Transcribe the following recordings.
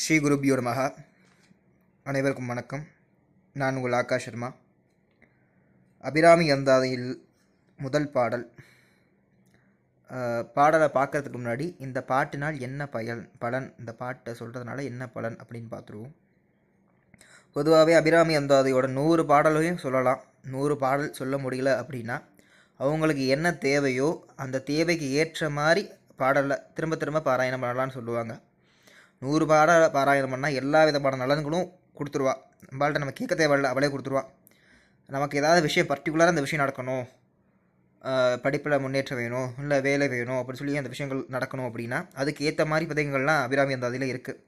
ஸ்ரீ குருபியோர் மகா அனைவருக்கும் வணக்கம். நான் உங்கள் ஆகாஷ் சர்மா. அபிராமி அந்தாதையில் முதல் பாடல். பாடலை பார்க்கறதுக்கு முன்னாடி இந்த பாட்டினால் என்ன பயன் பலன் இந்த பாட்டை சொல்கிறதுனால என்ன பலன் அப்படின்னு பார்த்துருவோம். பொதுவாகவே அபிராமி அந்தாதையோட நூறு பாடலையும் சொல்லலாம். நூறு பாடல் சொல்ல முடியல அப்படின்னா அவங்களுக்கு என்ன தேவையோ அந்த தேவைக்கு ஏற்ற மாதிரி பாடலை திரும்ப திரும்ப பாராயணம் பண்ணலான்னு சொல்லுவாங்க. நூறு பாட பாராயணம் பண்ணால் எல்லா விதமான நலன்களும் கொடுத்துருவா. நம்மள்ட்ட நம்ம கேட்க தேவையில்ல அவளே கொடுத்துருவா. நமக்கு ஏதாவது விஷயம் பர்டிகுலராக அந்த விஷயம் நடக்கணும். படிப்பில் முன்னேற்றம் வேணும் இல்லை வேலை வேணும் அப்படின்னு சொல்லி அந்த விஷயங்கள் நடக்கணும் அப்படின்னா அதுக்கு ஏற்ற மாதிரி பதிகங்கள்லாம் அபிராமி அந்த அதில் இருக்குது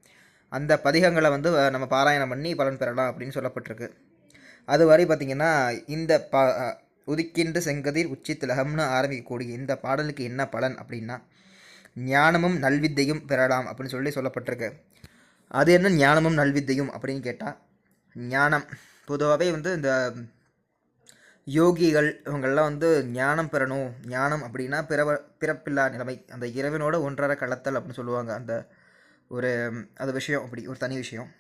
அந்த பதிகங்களை வந்து நம்ம பாராயணம் பண்ணி பலன் பெறலாம் அப்படின்னு சொல்லப்பட்டிருக்கு. அது வரை பார்த்திங்கன்னா இந்த பா உதிக்கின்ற செங்கதிர் உச்சித்திலகம்னு ஆரம்பிக்கக்கூடிய இந்த பாடலுக்கு என்ன பலன் அப்படின்னா ஞானமும் நல்வித்தையும் பெறலாம் அப்படின்னு சொல்லி சொல்லப்பட்டிருக்கு. அது என்ன? ஞானமும் நல்வித்தையும் அப்படின்னு கேட்டால் ஞானம். பொதுவாகவே வந்து இந்த யோகிகள் இவங்கெல்லாம் வந்து ஞானம் பெறணும். ஞானம் அப்படின்னா பிறவ பிறப்பில்லா நிலைமை. அந்த இறைவனோட ஒன்றரை கலத்தல் அப்படின்னு சொல்லுவாங்க. அந்த ஒரு அது விஷயம் அப்படி ஒரு தனி விஷயம்.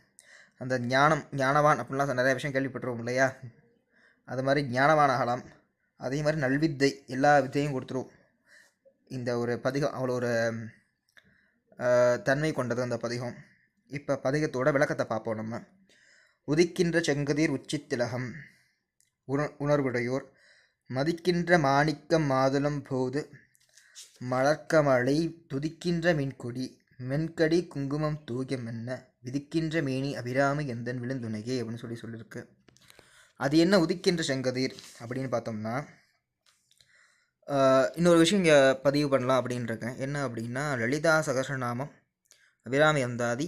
அந்த ஞானம் ஞானவான் அப்படின்லாம் நிறைய விஷயம் கேள்விப்பட்டுருவோம் இல்லையா? அது மாதிரி ஞானவான் ஆகலாம். அதே மாதிரி நல்வித்தை எல்லா வித்தையும் கொடுத்துரும். இந்த ஒரு பதிகம் அவ்வளோ ஒரு தன்மை கொண்டது அந்த பதிகம். இப்போ பதிகத்தோட விளக்கத்தை பார்ப்போம் நம்ம. உதிக்கின்ற செங்கதிர் உச்சித்திலகம் உண உணர்வுடையோர் மதிக்கின்ற மாணிக்கம் மாதுளம் போது மலர்க்கமலை துதிக்கின்ற மின்கொடி மென்கடி குங்குமம் தூயம் என்ன விதிக்கின்ற மேனி அபிராமி எந்தன் விழுந்துணையே? அப்படின்னு சொல்லி சொல்லியிருக்கு அது என்ன உதிக்கின்ற செங்கதிர் அப்படின்னு பார்த்தோம்னா இன்னொரு விஷயம் இங்கே பதிவு பண்ணலாம் அப்படின்னு என்ன அப்படின்னா லலிதா சகசநாமம் அபிராமி அந்தாதி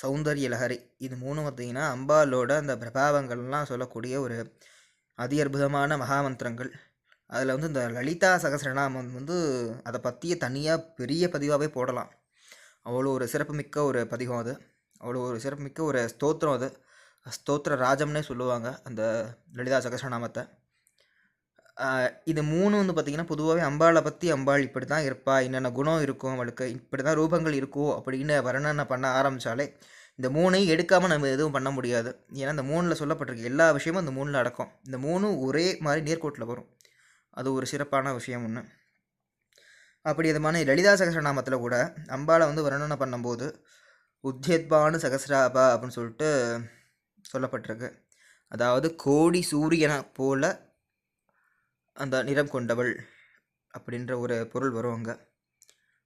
சௌந்தரிய லஹரி. இது மூணும் பார்த்திங்கன்னா அம்பாலோட அந்த பிரபாவங்கள்லாம் சொல்லக்கூடிய ஒரு அதி அற்புதமான மகாமந்திரங்கள். அதில் வந்து இந்த லலிதா சகசரநாமம் வந்து அதை பற்றிய தனியாக பெரிய பதிவாகவே போடலாம். அவ்வளோ ஒரு சிறப்புமிக்க ஒரு பதிகம் அது. அவ்வளோ ஒரு சிறப்புமிக்க ஒரு ஸ்தோத்திரம் அது. ஸ்தோத்திர ராஜம்னே சொல்லுவாங்க அந்த லலிதா சகசரநாமத்தை. இது மூணு வந்து பார்த்திங்கன்னா பொதுவாகவே அம்பாளை பற்றி அம்பாள் இப்படி தான் இருப்பா. என்னென்ன குணம் இருக்கும் அவளுக்கு? இப்படி தான் ரூபங்கள் இருக்கும் அப்படின்னு வர்ணனை பண்ண ஆரம்பித்தாலே இந்த மூணையும் எடுக்காமல் நம்ம எதுவும் பண்ண முடியாது. ஏன்னா இந்த மூணில் சொல்லப்பட்டிருக்கு எல்லா விஷயமும் இந்த மூணில் அடக்கும் இந்த மூணும் ஒரே மாதிரி நேர்கோட்டில் வரும். அது ஒரு சிறப்பான விஷயம் ஒன்று அப்படி விதமான லலிதா சகசரநாமத்தில் கூட அம்பாளை வந்து வர்ணனை பண்ணும்போது உத்தியத்பானு சகசிராபா அப்படின்னு சொல்லிட்டு சொல்லப்பட்டிருக்கு. அதாவது கோடி சூரியனை போல அந்த நிறம் கொண்டவள் அப்படின்ற ஒரு பொருள் வரும் அங்கே.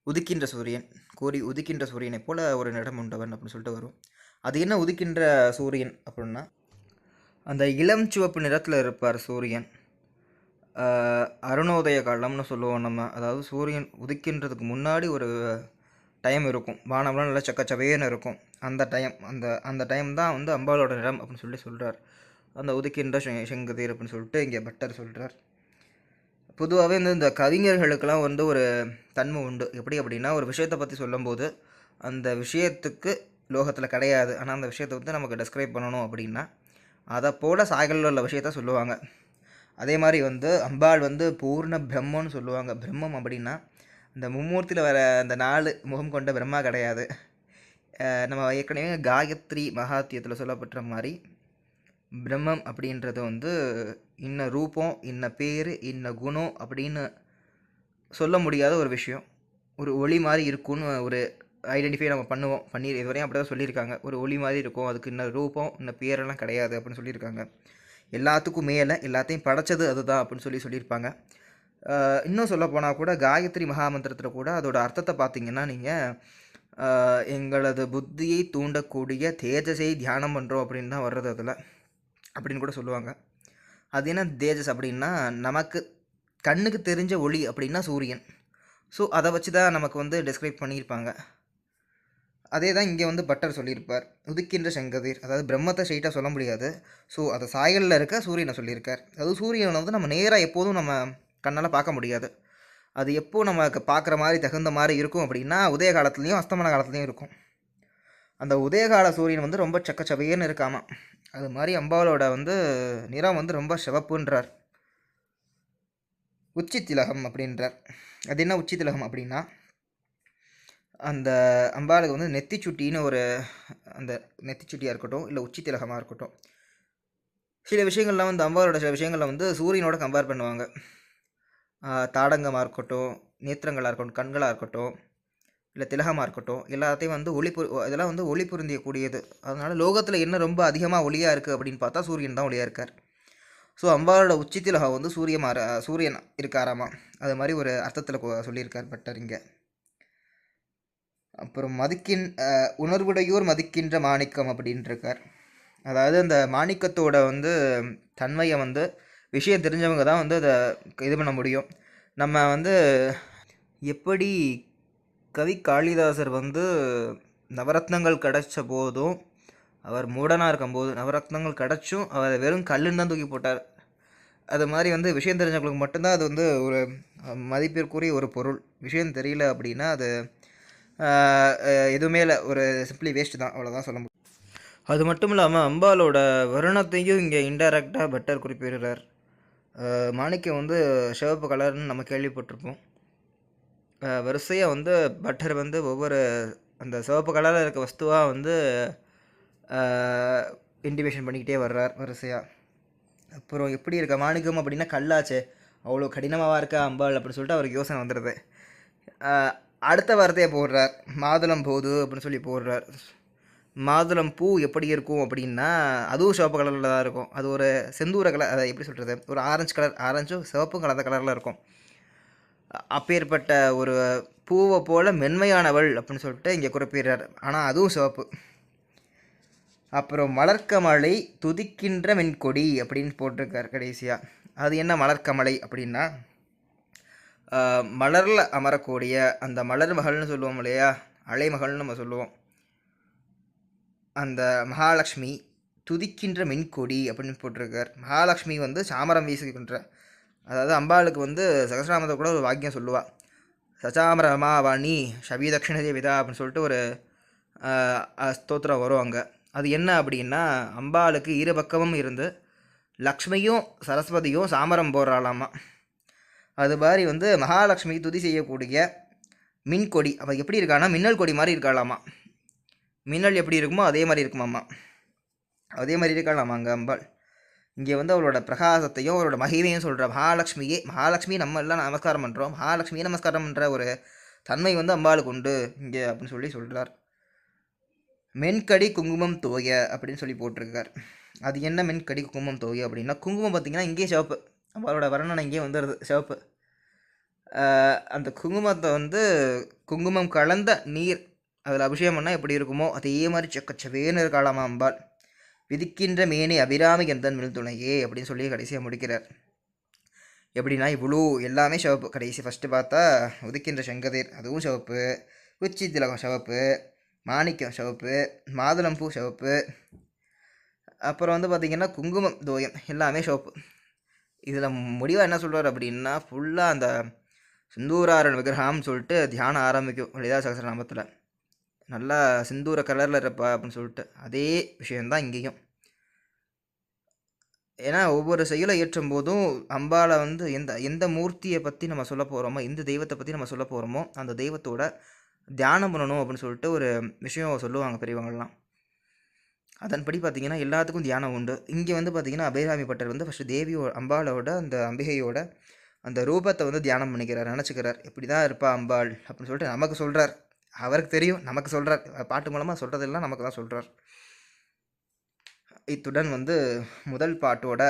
உதிக்கின்ற சூரியன். கோரி உதிக்கின்ற சூரியனைப் போல ஒரு நிறம் உண்டவன் அப்படின்னு சொல்லிட்டு வரும். அது என்ன உதிக்கின்ற சூரியன் அப்படின்னா அந்த இளம் சிவப்பு நிறத்தில் இருப்பார் சூரியன். அருணோதய காலம்னு சொல்லுவோம் நம்ம. அதாவது சூரியன் உதிக்கின்றதுக்கு முன்னாடி ஒரு டைம் இருக்கும். வானம்லாம் நல்லா சக்கச்சவையன்னு இருக்கும். அந்த டைம் அந்த அந்த டைம் தான் வந்து அம்பாளோட நிறம் அப்படின்னு சொல்லி சொல்கிறார் அந்த உதிக்கின்ற செ- செங்கதிர் அப்படின்னு சொல்லிட்டு இங்கே பட்டர் சொல்கிறார் பொதுவாகவே வந்து இந்த கவிஞர்களுக்கெல்லாம் வந்து ஒரு தன்மை உண்டு. எப்படி அப்படின்னா ஒரு விஷயத்தை பற்றி சொல்லும்போது அந்த விஷயத்துக்கு லோகத்தில் கிடையாது. ஆனால் அந்த விஷயத்தை வந்து நமக்கு டெஸ்கிரைப் பண்ணணும் அப்படின்னா அதை போல் சாய்களில் உள்ள விஷயத்த சொல்லுவாங்க. அதே மாதிரி வந்து அம்பாள் வந்து பூர்ண பிரம்மன்னு சொல்லுவாங்க. பிரம்மம் அப்படின்னா இந்த மும்மூர்த்தியில் வர அந்த நாலு முகம் கொண்ட பிரம்மா கிடையாது. நம்ம ஏற்கனவே காயத்ரி மகாத்தியத்தில் சொல்லப்பட்ட மாதிரி பிரம்மம் அப்படின்றது வந்து இன்ன ரூபம் இன்ன பேர் இன்ன குணம் அப்படின்னு சொல்ல முடியாத ஒரு விஷயம். ஒரு ஒளி மாதிரி இருக்கும்னு ஒரு ஐடென்டிஃபை நம்ம பண்ணுவோம். பண்ணி இதுவரையும் அப்படி தான் சொல்லியிருக்காங்க. ஒரு ஒளி மாதிரி இருக்கும். அதுக்கு இன்ன ரூபம் இன்னும் பேரெல்லாம் கிடையாது அப்படின்னு சொல்லியிருக்காங்க. எல்லாத்துக்கும் மேலே எல்லாத்தையும் படைச்சது அதுதான் அப்படின்னு சொல்லி சொல்லியிருப்பாங்க. இன்னும் சொல்ல போனால் கூட காயத்ரி மகாமந்திரத்தில் கூட அதோட அர்த்தத்தை பார்த்தீங்கன்னா நீங்கள் எங்களது புத்தியை தூண்டக்கூடிய தேஜஸை தியானம் பண்ணுறோம் அப்படின்னு தான் வர்றது அதில். அப்படின்னு கூட சொல்லுவாங்க. அது என்ன தேஜஸ் அப்படின்னா நமக்கு கண்ணுக்கு தெரிஞ்ச ஒளி அப்படின்னா சூரியன். ஸோ அதை வச்சு தான் நமக்கு வந்து டிஸ்கிரைப் பண்ணியிருப்பாங்க. அதே தான் இங்கே வந்து பட்டர் சொல்லியிருப்பார். உதிக்கின்ற செங்கதிர் அதாவது பிரம்மத்தை ஸ்ட்ரைட்டாக சொல்ல முடியாது. ஸோ அதை சாயலில் இருக்க சூரியனை சொல்லியிருக்கார். அதுவும் சூரியனை வந்து நம்ம நேராக எப்போதும் நம்ம கண்ணால் பார்க்க முடியாது. அது எப்போது நமக்கு பார்க்குற மாதிரி தகுந்த மாதிரி இருக்கும் அப்படின்னா உதய காலத்துலேயும் அஸ்தமன காலத்துலேயும் இருக்கும். அந்த உதயகால சூரியன் வந்து ரொம்ப சக்கச்சவையன்னு இருக்காமா. அது மாதிரி அம்பாளோட வந்து நிறம் வந்து ரொம்ப சிவப்புன்றார். உச்சி திலகம் அப்படின்றார். அது என்ன உச்சி திலகம் அப்படின்னா அந்த அம்பாளுக்கு வந்து நெத்திச்சுட்டின்னு ஒரு அந்த நெத்திச்சுட்டியாக இருக்கட்டும் இல்லை உச்சி திலகமாக இருக்கட்டும். சில விஷயங்கள்லாம் வந்து அம்பாலோட சில விஷயங்களில் வந்து சூரியனோட கம்பேர் பண்ணுவாங்க. தாடங்கமாக இருக்கட்டும் நேத்திரங்களாக இருக்கட்டும் கண்களாக இருக்கட்டும் இல்லை திலகமாக இருக்கட்டும் எல்லாத்தையும் வந்து ஒளி பொரு இதெல்லாம் வந்து ஒளி பொருந்தியக்கூடியது. அதனால் லோகத்தில் என்ன ரொம்ப அதிகமாக ஒளியாக இருக்குது அப்படின்னு பார்த்தா சூரியன் தான் ஒளியாக இருக்கார். ஸோ அம்பாவோட உச்சி திலகம் வந்து சூரியன் மாற சூரியன் இருக்காராமா? அது மாதிரி ஒரு அர்த்தத்தில் சொல்லியிருக்கார் பட்டர் இங்கே. அப்புறம் மதிக்கின் உணர்வுடையோர் மதிக்கின்ற மாணிக்கம் அப்படின்ட்டுருக்கார் அதாவது அந்த மாணிக்கத்தோட வந்து தன்மையை வந்து விஷயம் தெரிஞ்சவங்க தான் வந்து அதை இது பண்ண முடியும். நம்ம வந்து எப்படி கவி காளிதாசர் வந்து நவரத்னங்கள் கிடைச்ச போதும் அவர் மூடனாக இருக்கும்போது நவரத்னங்கள் கிடச்சும் அவர் வெறும் கல்லுன்னு தான் தூக்கி போட்டார். அது மாதிரி வந்து விஷயம் தெரிஞ்சவங்களுக்கு மட்டும்தான் அது வந்து ஒரு மதிப்பிற்குரிய ஒரு பொருள். விஷயம் தெரியல அப்படின்னா அது எதுவுமே இல்லை. ஒரு சிம்பிளி வேஸ்ட் தான். அவ்வளோதான் சொல்ல முடியும். அது மட்டும் இல்லாமல் அம்பாலோட வருணத்தையும் இங்கே இன்டைரக்டாக பெட்டர் குறிப்பிடுறார். மாணிக்கம் வந்து சிவப்பு கலர்னு நம்ம கேள்விப்பட்டிருப்போம். வரிசையாக வந்து பட்டர் வந்து ஒவ்வொரு அந்த சிவப்பு கலரில் இருக்க வஸ்துவாக வந்து இன்டிமேஷன் பண்ணிக்கிட்டே வர்றார் வரிசையாக அப்புறம் எப்படி இருக்க மாணிக்கம் அப்படின்னா கல்லாச்சே. அவ்வளோ கடினமாக இருக்கா அம்பாள் அப்படின்னு சொல்லிட்டு அவருக்கு யோசனை வந்துடுது அடுத்த வார்த்தையை போடுறார். மாதுளம் போது அப்படின்னு சொல்லி போடுறார். மாதுளம் பூ எப்படி இருக்கும் அப்படின்னா அதுவும் சிவப்பு கலரில் தான் இருக்கும். அது ஒரு செந்தூர கலர் அதை எப்படி சொல்கிறது ஒரு ஆரஞ்சு கலர் ஆரஞ்சும் சிவப்பும் கலந்த கலரில் இருக்கும். அப்பேற்பட்ட ஒரு பூவை போல மென்மையானவள் அப்படின்னு சொல்லிட்டு இங்கே குறிப்பிடுறார். ஆனால் அதுவும் சிவப்பு. அப்புறம் மலர்க்கமலை துதிக்கின்ற மென்கொடி அப்படின்னு போட்டிருக்கார் கடைசியாக அது என்ன மலர்க்கமலை அப்படின்னா மலரில் அமரக்கூடிய அந்த மலர் மகள்னு சொல்லுவோம் இல்லையா? அலைமகள்னு நம்ம சொல்லுவோம். அந்த மகாலட்சுமி துதிக்கின்ற மென்கொடி அப்படின்னு போட்டிருக்கார். மகாலட்சுமி வந்து சாமரம் வீசுகின்ற அதாவது அம்பாளுக்கு வந்து சகசிராமத்தை கூட ஒரு வாக்கியம் சொல்லுவாள் சச்சாமரமா வாணி ஷபி தட்சிண தேவிதா அப்படின்னு சொல்லிட்டு ஒரு ஸ்தோத்திரம் வரும் அங்கே. அது என்ன அப்படின்னா அம்பாளுக்கு இரு பக்கமும் இருந்து லக்ஷ்மியும் சரஸ்வதியும் சாமரம் போடுறாளாமா. அது மாதிரி வந்து மகாலட்சுமி துதி செய்யக்கூடிய மின்கொடி அவள் எப்படி இருக்கான்னா மின்னல் கொடி மாதிரி இருக்காளாமா. மின்னல் எப்படி இருக்குமோ அதே மாதிரி இருக்குமாம்மா அதே மாதிரி இருக்காளாமா அங்கே அம்பாள். இங்கே வந்து அவளோட பிரகாசத்தையும் அவரோட மகிமையும் சொல்கிற மகாலட்சுமியே மகாலட்சுமி நம்ம எல்லாம் நமஸ்காரம் பண்ணுறோம் மகாலட்சுமியை நமஸ்காரம் பண்ணுற ஒரு தன்மை வந்து அம்பாளுக்கு உண்டு இங்கே அப்படின்னு சொல்லி சொல்கிறார் மென்கடி குங்குமம் தோய அப்படின்னு சொல்லி போட்டிருக்கார். அது என்ன மென்கடி குங்குமம் தோய அப்படின்னா குங்குமம் பார்த்திங்கன்னா இங்கேயே சிவப்பு. அம்பாளோட வர்ணனை இங்கேயே வந்துடுது சிவப்பு. அந்த குங்குமத்தை வந்து குங்குமம் கலந்த நீர் அதில் அபிஷேகம் பண்ணால் எப்படி இருக்குமோ அதே மாதிரி செக்கச்சவேன்னு இருக்காளாமா அம்பாள். விதிக்கின்ற மேனி அபிராமி கந்தன் மில் துணையே அப்படின்னு சொல்லி கடைசியாக முடிக்கிறார். எப்படின்னா இவ்வளோ எல்லாமே சிவப்பு. கடைசி ஃபஸ்ட்டு பார்த்தா உதிக்கின்ற செங்கதிர் அதுவும் சிவப்பு. உச்சி திலகம் சிவப்பு. மாணிக்கம் சிவப்பு. மாதுளம்பூ சிவப்பு. அப்புறம் வந்து பார்த்திங்கன்னா குங்குமம் தோயம் எல்லாமே சிவப்பு. இதில் முடிவாக என்ன சொல்கிறார் அப்படின்னா ஃபுல்லாக அந்த சுந்தூராரன் விக்கிரகம்னு சொல்லிட்டு தியானம் ஆரம்பிக்கும். லலிதா சகசரநாமத்தில். நல்லா சிந்தூர கலரில் இருப்பா அப்படின்னு சொல்லிட்டு அதே விஷயந்தான் இங்கேயும். ஏன்னா ஒவ்வொரு செயலை ஏற்றும் போதும் அம்பாளை வந்து எந்த எந்த மூர்த்தியை பற்றி நம்ம சொல்ல போகிறோமோ எந்த தெய்வத்தை பற்றி நம்ம சொல்ல போகிறோமோ அந்த தெய்வத்தோட தியானம் பண்ணணும் அப்படின்னு சொல்லிட்டு ஒரு விஷயம் சொல்லுவாங்க பெரியவங்கள்லாம். அதன்படி பார்த்திங்கன்னா எல்லாத்துக்கும் தியானம் உண்டு. இங்கே வந்து பார்த்தீங்கன்னா அபயராமி பட்டர் வந்து ஃபஸ்ட்டு தேவியோ அம்பாளோட அந்த அம்பிகையோட அந்த ரூபத்தை வந்து தியானம் பண்ணிக்கிறார் நினச்சிக்கிறார். இப்படி தான் இருப்பா அம்பாள் அப்படின்னு சொல்லிட்டு நமக்கு சொல்கிறார் அவருக்கு தெரியும் நமக்கு சொல்கிறார் பாட்டு மூலமாக சொல்கிறதெல்லாம் நமக்கு தான் சொல்கிறார் இத்துடன் வந்து முதல் பாட்டோட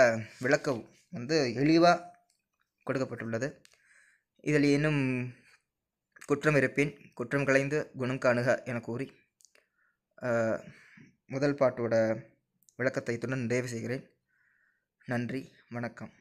விளக்கம் வந்து எளிவாக கொடுக்கப்பட்டுள்ளது. இதில் இன்னும் குற்றம் இருப்பேன் குற்றம் களைந்து குணம் காணுக என கூறி முதல் பாட்டோட விளக்கத்தை இத்துடன் நிறைவு செய்கிறேன். நன்றி வணக்கம்.